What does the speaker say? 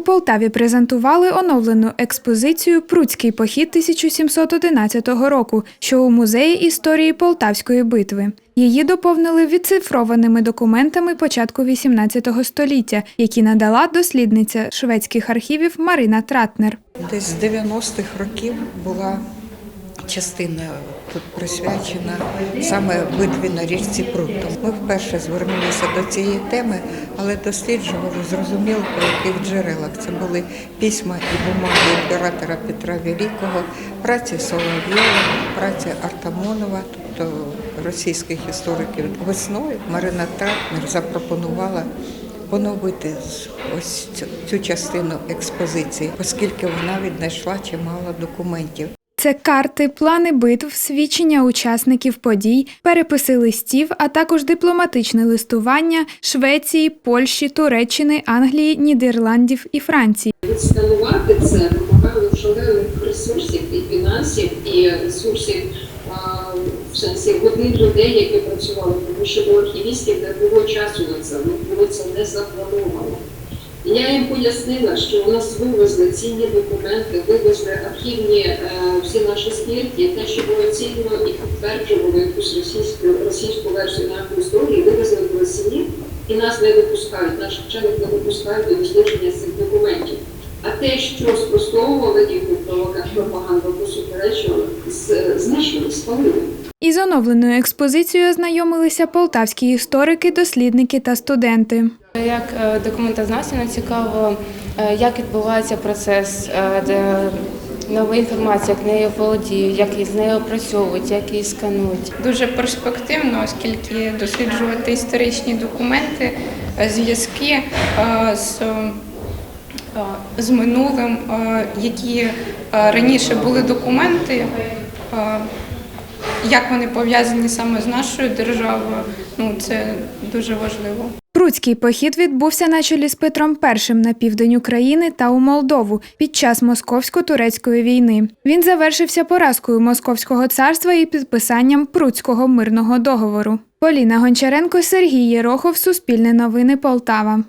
У Полтаві презентували оновлену експозицію Пруцький похід 1711 року, що у музеї історії Полтавської битви. Її доповнили відцифрованими документами початку XVIII століття, які надала дослідниця шведських архівів Марина Тратнер. Десь з 90-х років була частина тут присвячена саме битві на річці Пруту. Ми вперше звернулися до цієї теми, але досліджували зрозуміло по яких джерелах. Це були письма і бумаги імператора Петра Великого, праці Соловйова, праці Артамонова, тобто російських істориків. Весною Марина Тратнер запропонувала поновити ось цю, цю частину експозиції, оскільки вона віднайшла чимало документів. Це карти, плани битв, свідчення учасників подій, переписи листів, а також дипломатичне листування Швеції, Польщі, Туреччини, Англії, Нідерландів і Франції. Відсканувати це вимагає шалених ресурсів і фінансів, і ресурсів в сенсі годин людей, які працювали, тому що до архівістів не було часу на це, не було це не заплановано. Я їм пояснила, що у нас вивезли цінні документи, вивезли архівні е, всі наші спірки, те, що було цінно і підтверджувало якусь російську російську версію нашої історії, вивезли в Росії і нас не допускають, наших вчених не допускають до дослідження цих документів. А те, що спростовували їхню пропаганду, по суперечували, знищили, спалили. Із оновленою експозицією ознайомилися полтавські історики, дослідники та студенти. Як е, цікаво, е, як відбувається процес, е, де нова інформація, як нею володіють, як її з нею опрацьовують, як її сканують. дуже перспективно, оскільки досліджувати історичні документи, зв'язки з, з минулим, які раніше були документи, як вони пов'язані саме з нашою державою, ну це дуже важливо. Пруцький похід відбувся на чолі з Петром І на південь України та у Молдову під час московсько-турецької війни. Він завершився поразкою Московського царства і підписанням Пруцького мирного договору. Поліна Гончаренко, Сергій Єрохов, Суспільне новини Полтава.